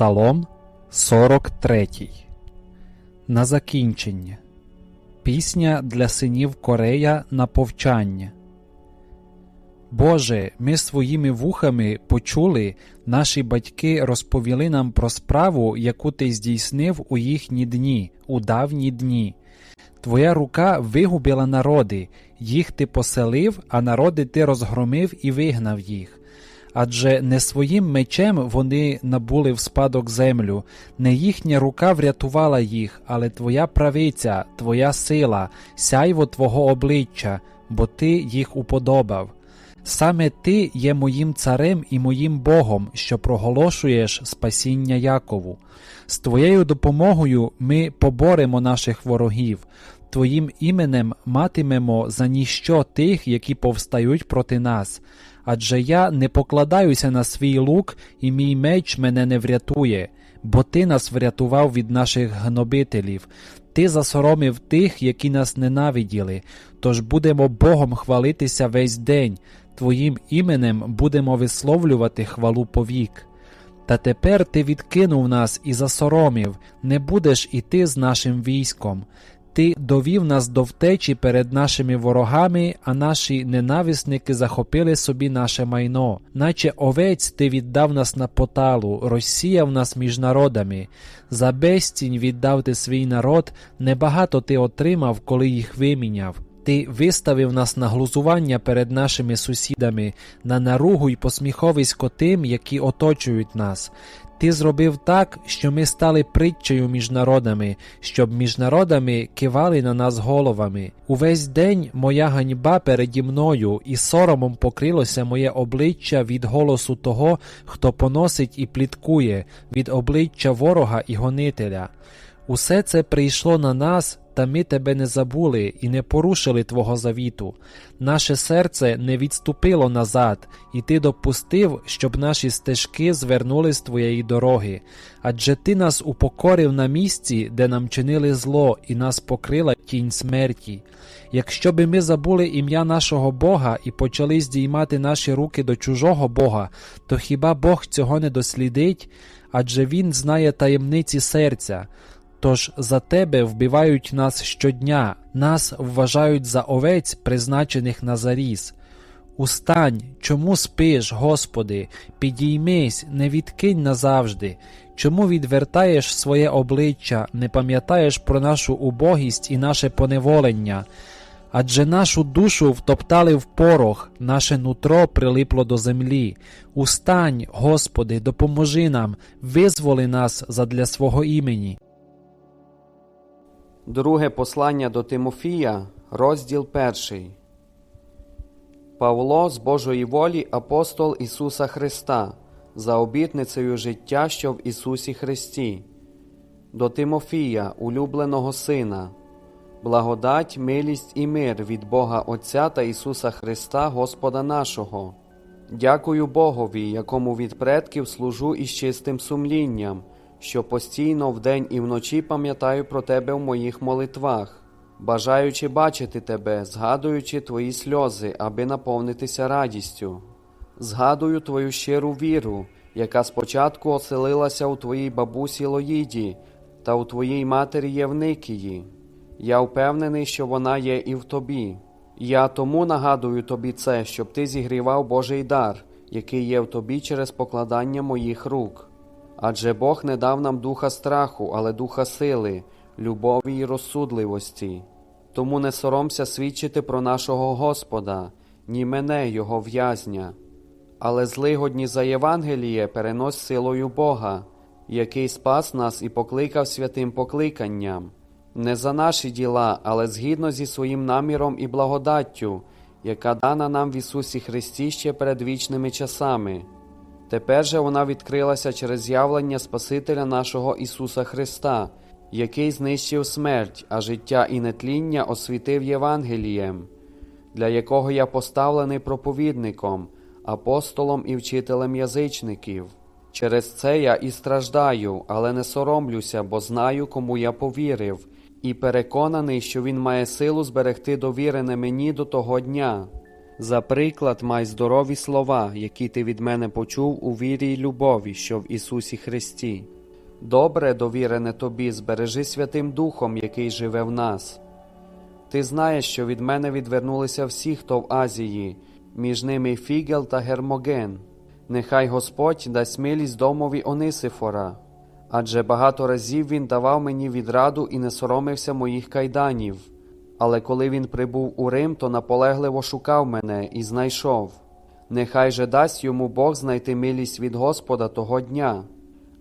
Псалом 43. На закінчення. Пісня для синів Корея на повчання. Боже, ми своїми вухами почули, наші батьки розповіли нам про справу, яку ти здійснив у їхні дні, у давні дні. Твоя рука вигубила народи, їх ти поселив, а народи ти розгромив і вигнав їх. Адже не своїм мечем вони набули в спадок землю, не їхня рука врятувала їх, але твоя правиця, твоя сила, сяйво твого обличчя, бо ти їх уподобав. Саме ти є моїм царем і моїм Богом, що проголошуєш спасіння Якову. З твоєю допомогою ми поборемо наших ворогів, Твоїм іменем матимемо за ніщо тих, які повстають проти нас. Адже я не покладаюся на свій лук, і мій меч мене не врятує, бо ти нас врятував від наших гнобителів. Ти засоромив тих, які нас ненавиділи, тож будемо Богом хвалитися весь день, Твоїм іменем будемо висловлювати хвалу повік. Та тепер ти відкинув нас і засоромив, не будеш іти з нашим військом. Ти довів нас до втечі перед нашими ворогами, а наші ненависники захопили собі наше майно, наче овець ти віддав нас на поталу, розсіяв нас між народами. За безцінь віддав ти свій народ, небагато ти отримав, коли їх виміняв. Ти виставив нас на глузування перед нашими сусідами, на наругу й посміховисько тим, які оточують нас. Ти зробив так, що ми стали притчею між народами, щоб між народами кивали на нас головами. Увесь день моя ганьба переді мною, і соромом покрилося моє обличчя від голосу того, хто поносить і пліткує, від обличчя ворога і гонителя. Усе це прийшло на нас, та ми тебе не забули і не порушили Твого завіту. Наше серце не відступило назад, і ти допустив, щоб наші стежки звернули з твоєї дороги. Адже ти нас упокорив на місці, де нам чинили зло, і нас покрила тінь смерті. Якщо би ми забули ім'я нашого Бога і почали здіймати наші руки до чужого Бога, то хіба Бог цього не дослідить? Адже Він знає таємниці серця. Тож за тебе вбивають нас щодня, нас вважають за овець, призначених на заріз. Устань, чому спиш, Господи, підіймись, не відкинь назавжди, чому відвертаєш своє обличчя, не пам'ятаєш про нашу убогість і наше поневолення? Адже нашу душу втоптали в порох, наше нутро прилипло до землі. Устань, Господи, допоможи нам, визволи нас задля свого імені. Друге послання до Тимофія, розділ перший. Павло з Божої волі апостол Ісуса Христа, за обітницею життя, що в Ісусі Христі, до Тимофія, улюбленого Сина, благодать, милість і мир від Бога Отця та Ісуса Христа, Господа нашого. Дякую Богові, якому від предків служу із чистим сумлінням що постійно вдень і вночі пам'ятаю про тебе в моїх молитвах, бажаючи бачити тебе, згадуючи твої сльози, аби наповнитися радістю. Згадую твою щиру віру, яка спочатку оселилася у твоїй бабусі Лоїді та у твоїй матері Євникії. Я впевнений, що вона є і в тобі. Я тому нагадую тобі це, щоб ти зігрівав Божий дар, який є в тобі через покладання моїх рук. Адже Бог не дав нам духа страху, але духа сили, любові і розсудливості. Тому не соромся свідчити про нашого Господа, ні мене, Його в'язня, але злигодні за Євангеліє перенось силою Бога, який спас нас і покликав святим покликанням, не за наші діла, але згідно зі своїм наміром і благодаттю, яка дана нам в Ісусі Христі ще перед вічними часами. Тепер же вона відкрилася через з'явлення Спасителя нашого Ісуса Христа, який знищив смерть, а життя і нетління освітив Євангелієм, для якого я поставлений проповідником, апостолом і вчителем язичників. Через це я і страждаю, але не соромлюся, бо знаю, кому я повірив, і переконаний, що Він має силу зберегти довірене мені до того дня. За приклад май здорові слова, які ти від мене почув у вірі й любові, що в Ісусі Христі. Добре, довірене тобі, збережи Святим Духом, який живе в нас. Ти знаєш, що від мене відвернулися всі, хто в Азії, між ними Фігел та Гермоген. Нехай Господь дасть милість домові Онисифора, адже багато разів він давав мені відраду і не соромився моїх кайданів. Але коли він прибув у Рим, то наполегливо шукав мене і знайшов. Нехай же дасть йому Бог знайти милість від Господа того дня.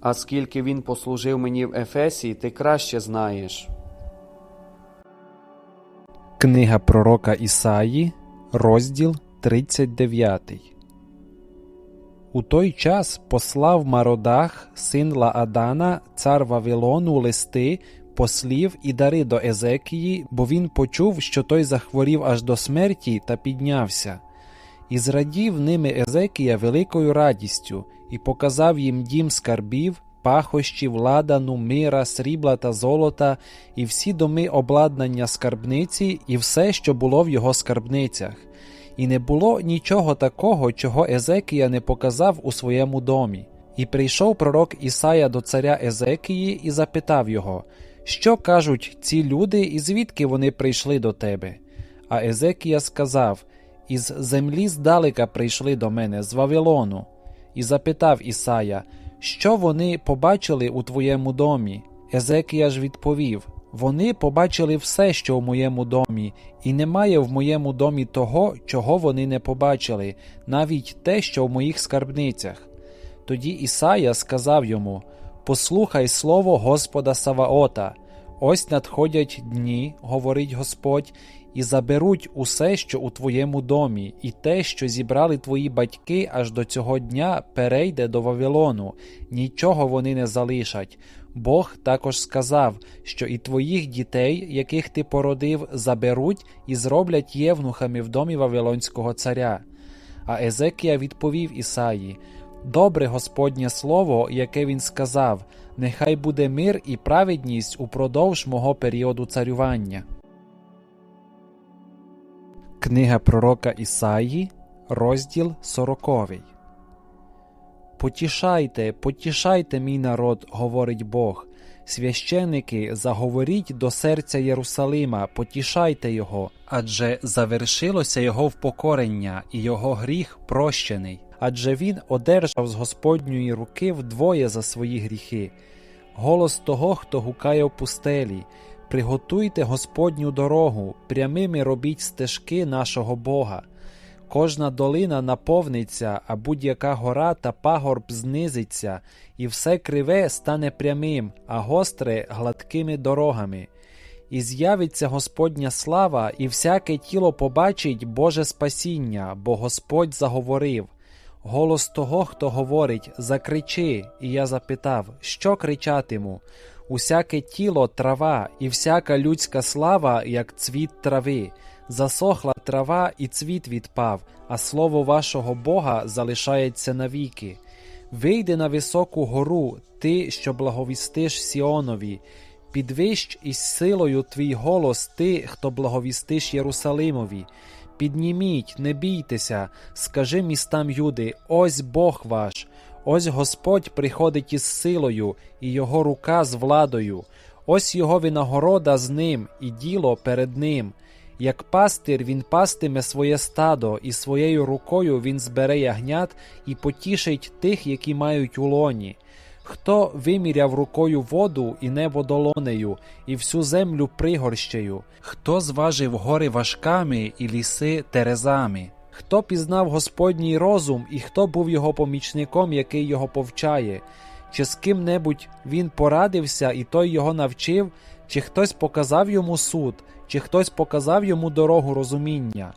А скільки він послужив мені в Ефесі, ти краще знаєш. Книга пророка Ісаї, розділ 39. У той час послав Мародах, син Лаадана, цар Вавилону, листи, послів і дари до Езекії, бо він почув, що той захворів аж до смерті та піднявся. І зрадів ними Езекія великою радістю, і показав їм дім скарбів, пахощів, ладану, мира, срібла та золота, і всі доми обладнання скарбниці, і все, що було в його скарбницях. І не було нічого такого, чого Езекія не показав у своєму домі. І прийшов пророк Ісая до царя Езекії і запитав його, що кажуть ці люди, і звідки вони прийшли до тебе? А Езекія сказав: Із землі здалека прийшли до мене, з Вавилону. І запитав Ісая, що вони побачили у твоєму домі? Езекія ж відповів: Вони побачили все, що в моєму домі, і немає в моєму домі того, чого вони не побачили, навіть те, що в моїх скарбницях. Тоді Ісая сказав йому: Послухай слово Господа Саваота. Ось надходять дні, говорить Господь, і заберуть усе, що у твоєму домі, і те, що зібрали твої батьки аж до цього дня, перейде до Вавилону, нічого вони не залишать. Бог також сказав, що і твоїх дітей, яких ти породив, заберуть і зроблять євнухами в домі Вавилонського царя. А Езекія відповів Ісаї: Добре Господнє слово, яке він сказав, нехай буде мир і праведність упродовж мого періоду царювання. Книга пророка Ісаї, розділ сороковий. Потішайте, потішайте, мій народ, говорить Бог. Священики, заговоріть до серця Єрусалима, потішайте його, адже завершилося його впокорення, і його гріх прощений. Адже він одержав з Господньої руки вдвоє за свої гріхи. Голос того, хто гукає в пустелі. Приготуйте Господню дорогу, прямими робіть стежки нашого Бога. Кожна долина наповниться, а будь-яка гора та пагорб знизиться, і все криве стане прямим, а гостре гладкими дорогами. І з'явиться Господня слава, і всяке тіло побачить Боже спасіння, бо Господь заговорив. Голос того, хто говорить, закричи, і я запитав, що кричатиму? Усяке тіло трава, і всяка людська слава, як цвіт трави. Засохла трава, і цвіт відпав, а слово вашого Бога залишається навіки. Вийди на високу гору, ти, що благовістиш Сіонові, підвищ із силою твій голос, ти, хто благовістиш Єрусалимові. Підніміть, не бійтеся, скажи містам Юди: ось Бог ваш, ось Господь приходить із силою, і його рука з владою, ось його винагорода з ним, і діло перед ним. Як пастир він пастиме своє стадо, і своєю рукою він збере ягнят і потішить тих, які мають у лоні. Хто виміряв рукою воду і небо долонею, і всю землю пригорщею, хто зважив гори важками і ліси терезами, хто пізнав Господній розум, і хто був його помічником, який його повчає, чи з ким-небудь він порадився, і той його навчив, чи хтось показав йому суд, чи хтось показав йому дорогу розуміння.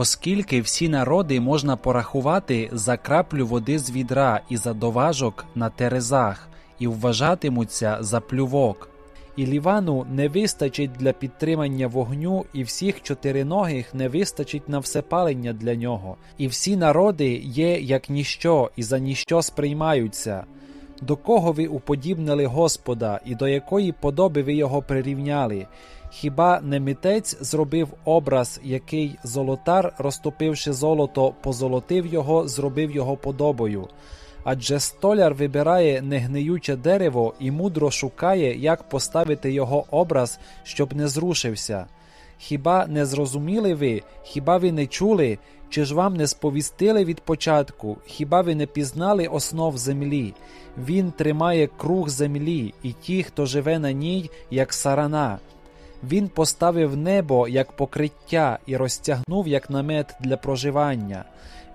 Оскільки всі народи можна порахувати за краплю води з відра і за доважок на терезах, і вважатимуться за плювок. І Лівану не вистачить для підтримання вогню, і всіх чотириногих не вистачить на всепалення для нього. І всі народи є як ніщо, і за ніщо сприймаються. До кого ви уподібнили Господа, і до якої подоби ви його прирівняли? Хіба не митець зробив образ, який золотар, розтопивши золото, позолотив його, зробив його подобою? Адже столяр вибирає негниюче дерево і мудро шукає, як поставити його образ, щоб не зрушився. Хіба не зрозуміли ви, хіба ви не чули, чи ж вам не сповістили від початку, хіба ви не пізнали основ землі? Він тримає круг землі, і ті, хто живе на ній, як сарана. Він поставив небо як покриття і розтягнув як намет для проживання.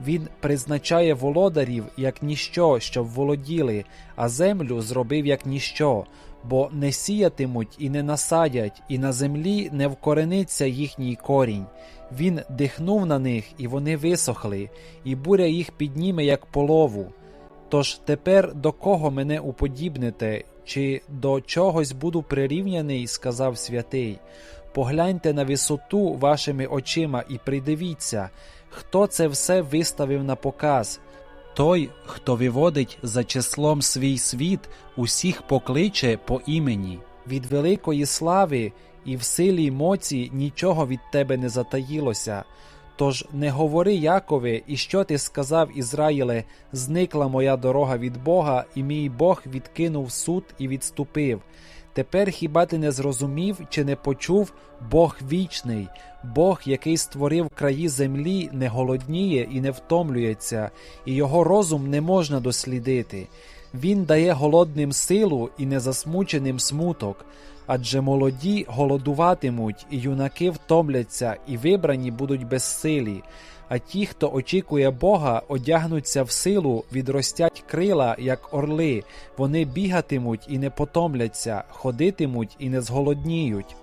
Він призначає володарів як ніщо, щоб володіли, а землю зробив як ніщо, бо не сіятимуть і не насадять, і на землі не вкорениться їхній корінь. Він дихнув на них, і вони висохли, і буря їх підніме, як полову. Тож тепер до кого мене уподібните, чи до чогось буду прирівняний, сказав святий. Погляньте на висоту вашими очима і придивіться, хто це все виставив на показ. Той, хто виводить за числом свій світ, усіх покличе по імені. Від великої слави і в силі моці нічого від тебе не затаїлося. Тож не говори Якове, і що ти сказав Ізраїле, зникла моя дорога від Бога, і мій Бог відкинув суд і відступив. Тепер хіба ти не зрозумів чи не почув Бог вічний, Бог, який створив краї землі, не голодніє і не втомлюється, і його розум не можна дослідити. Він дає голодним силу і незасмученим смуток. Адже молоді голодуватимуть, юнаки втомляться, і вибрані будуть безсилі. А ті, хто очікує Бога, одягнуться в силу, відростять крила, як орли. Вони бігатимуть і не потомляться, ходитимуть і не зголодніють.